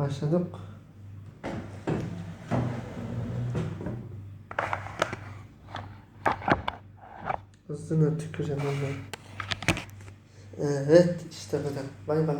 Başladık. Hızlına tüküreceğim onları. Evet işte bu kadar. Bay bay.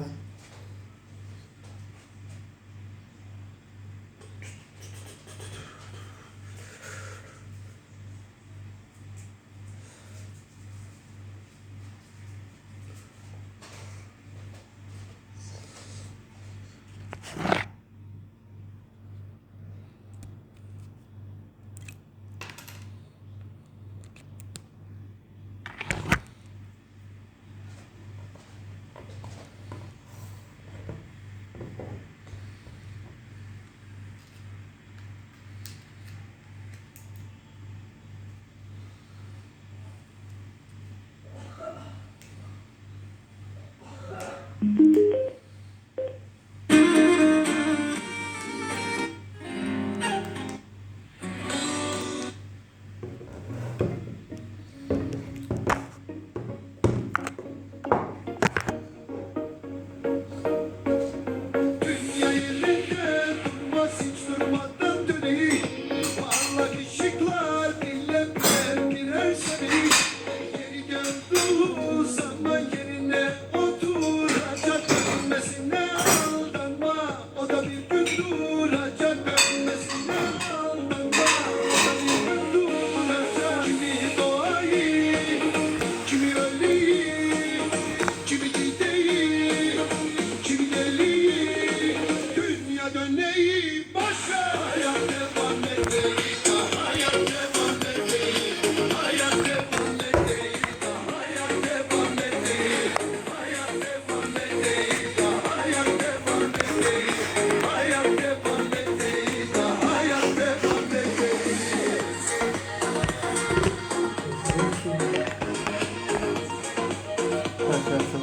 そうそう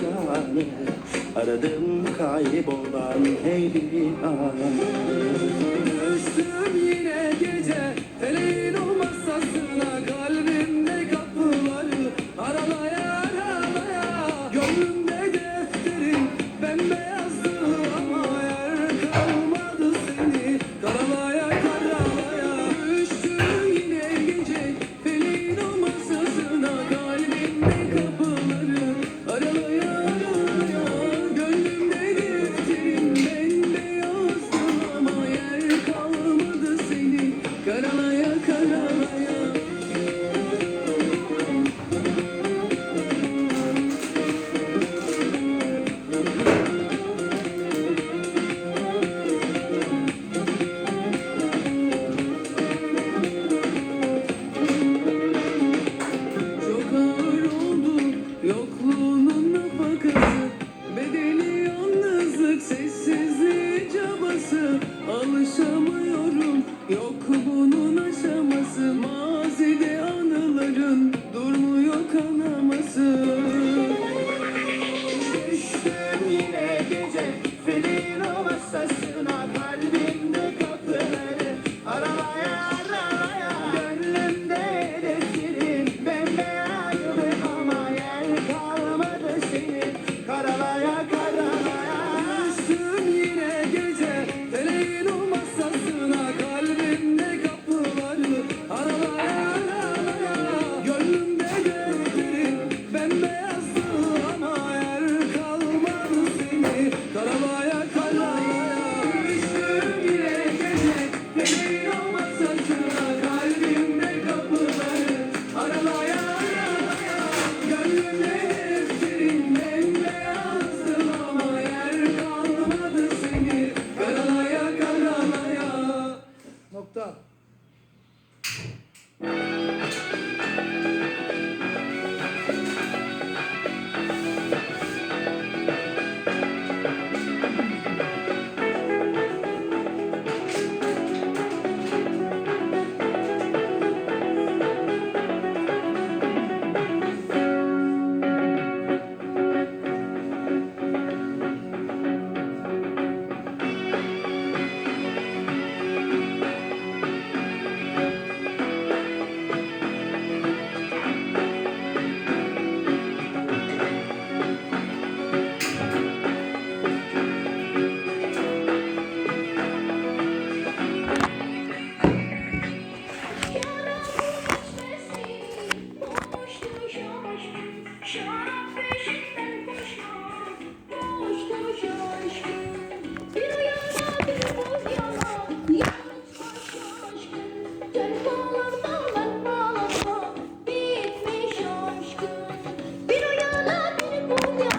divane Aradım kaybolan hey divane Üstüm yine gece feleğin olur Alışamıyorum yok bunun aşaması. maalesef